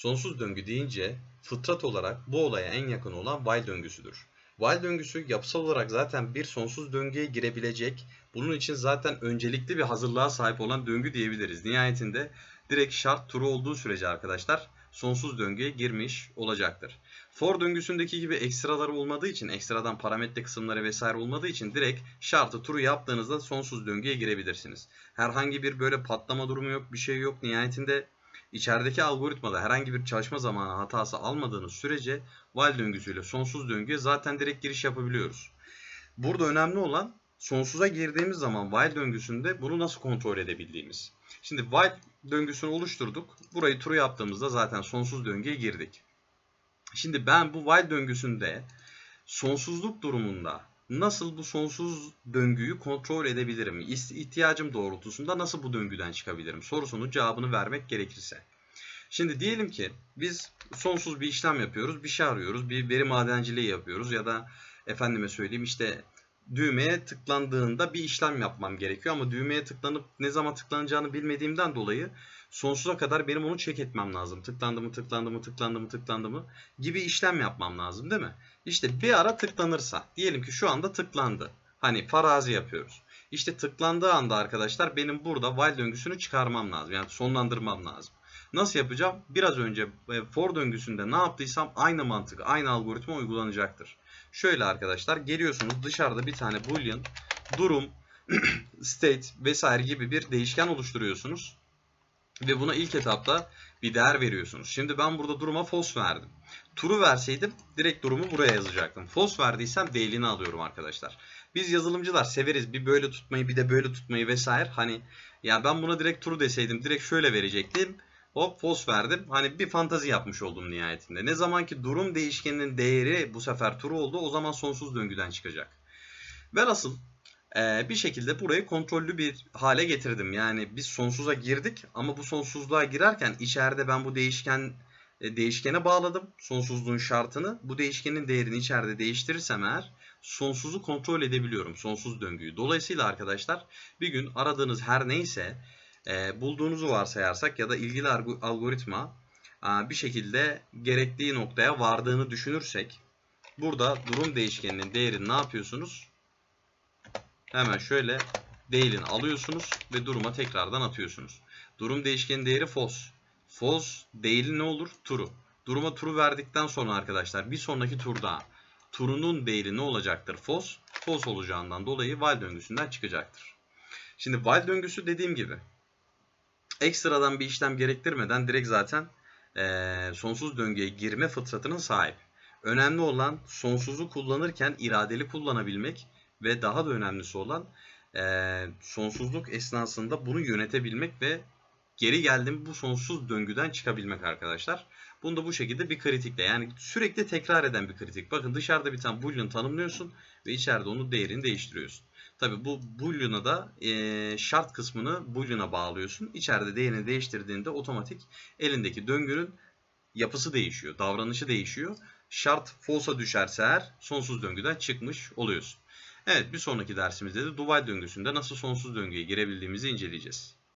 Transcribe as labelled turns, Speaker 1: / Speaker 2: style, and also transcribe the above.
Speaker 1: Sonsuz döngü deyince fıtrat olarak bu olaya en yakın olan while döngüsüdür. While döngüsü yapısal olarak zaten bir sonsuz döngüye girebilecek, bunun için zaten öncelikli bir hazırlığa sahip olan döngü diyebiliriz. Nihayetinde direkt şart true olduğu sürece arkadaşlar sonsuz döngüye girmiş olacaktır. For döngüsündeki gibi ekstraları olmadığı için, ekstradan parametre kısımları vesaire olmadığı için direkt şartı true yaptığınızda sonsuz döngüye girebilirsiniz. Herhangi bir böyle patlama durumu yok, bir şey yok. Nihayetinde içerideki algoritmada herhangi bir çalışma zamanı hatası almadığınız sürece while döngüsüyle sonsuz döngüye zaten direkt giriş yapabiliyoruz. Burada önemli olan sonsuza girdiğimiz zaman while döngüsünde bunu nasıl kontrol edebildiğimiz. Şimdi while döngüsünü oluşturduk. Burayı true yaptığımızda zaten sonsuz döngüye girdik. Şimdi ben bu while döngüsünde sonsuzluk durumunda nasıl bu sonsuz döngüyü kontrol edebilirim? İhtiyacım doğrultusunda nasıl bu döngüden çıkabilirim? Sorusunun cevabını vermek gerekirse. Şimdi diyelim ki biz sonsuz bir işlem yapıyoruz, bir şey arıyoruz, bir veri madenciliği yapıyoruz ya da efendime söyleyeyim işte düğmeye tıklandığında bir işlem yapmam gerekiyor ama düğmeye tıklanıp ne zaman tıklanacağını bilmediğimden dolayı sonsuza kadar benim onu check etmem lazım. Tıklandı mı, tıklandı mı, tıklandı mı, tıklandı mı gibi işlem yapmam lazım değil mi? İşte bir ara tıklanırsa, diyelim ki şu anda tıklandı. Hani farazi yapıyoruz. İşte tıklandığı anda arkadaşlar benim burada while döngüsünü çıkarmam lazım. Yani sonlandırmam lazım. Nasıl yapacağım? Biraz önce e, for döngüsünde ne yaptıysam aynı mantık, aynı algoritma uygulanacaktır. Şöyle arkadaşlar geliyorsunuz dışarıda bir tane boolean durum, state vesaire gibi bir değişken oluşturuyorsunuz. Ve buna ilk etapta bir değer veriyorsunuz. Şimdi ben burada duruma false verdim. True verseydim direkt durumu buraya yazacaktım. False verdiysem değilini alıyorum arkadaşlar. Biz yazılımcılar severiz bir böyle tutmayı bir de böyle tutmayı vesaire. Hani ya ben buna direkt true deseydim direkt şöyle verecektim. Hop false verdim. Hani bir fantazi yapmış oldum nihayetinde. Ne zaman ki durum değişkeninin değeri bu sefer true oldu o zaman sonsuz döngüden çıkacak. Velhasıl e, bir şekilde burayı kontrollü bir hale getirdim. Yani biz sonsuza girdik ama bu sonsuzluğa girerken içeride ben bu değişken e, değişkene bağladım sonsuzluğun şartını. Bu değişkenin değerini içeride değiştirirsem eğer sonsuzu kontrol edebiliyorum. Sonsuz döngüyü. Dolayısıyla arkadaşlar bir gün aradığınız her neyse e, bulduğunuzu varsayarsak ya da ilgili algoritma e, bir şekilde gerektiği noktaya vardığını düşünürsek burada durum değişkeninin değerini ne yapıyorsunuz? Hemen şöyle değilini alıyorsunuz ve duruma tekrardan atıyorsunuz. Durum değişkenin değeri false. False değili ne olur? True. Duruma true verdikten sonra arkadaşlar bir sonraki turda turunun değeri ne olacaktır? False. False olacağından dolayı while döngüsünden çıkacaktır. Şimdi while döngüsü dediğim gibi ekstradan bir işlem gerektirmeden direkt zaten e, sonsuz döngüye girme fıtratının sahip. Önemli olan sonsuzu kullanırken iradeli kullanabilmek ve daha da önemlisi olan e, sonsuzluk esnasında bunu yönetebilmek ve geri geldim bu sonsuz döngüden çıkabilmek arkadaşlar. Bunu da bu şekilde bir kritikle yani sürekli tekrar eden bir kritik. Bakın dışarıda bir tane boolean tanımlıyorsun ve içeride onun değerini değiştiriyorsun. Tabi bu boolean'a da e, şart kısmını boolean'a bağlıyorsun. İçeride değerini değiştirdiğinde otomatik elindeki döngünün yapısı değişiyor, davranışı değişiyor. Şart false'a düşerse eğer sonsuz döngüden çıkmış oluyorsun. Evet bir sonraki dersimizde de Duval döngüsünde nasıl sonsuz döngüye girebildiğimizi inceleyeceğiz.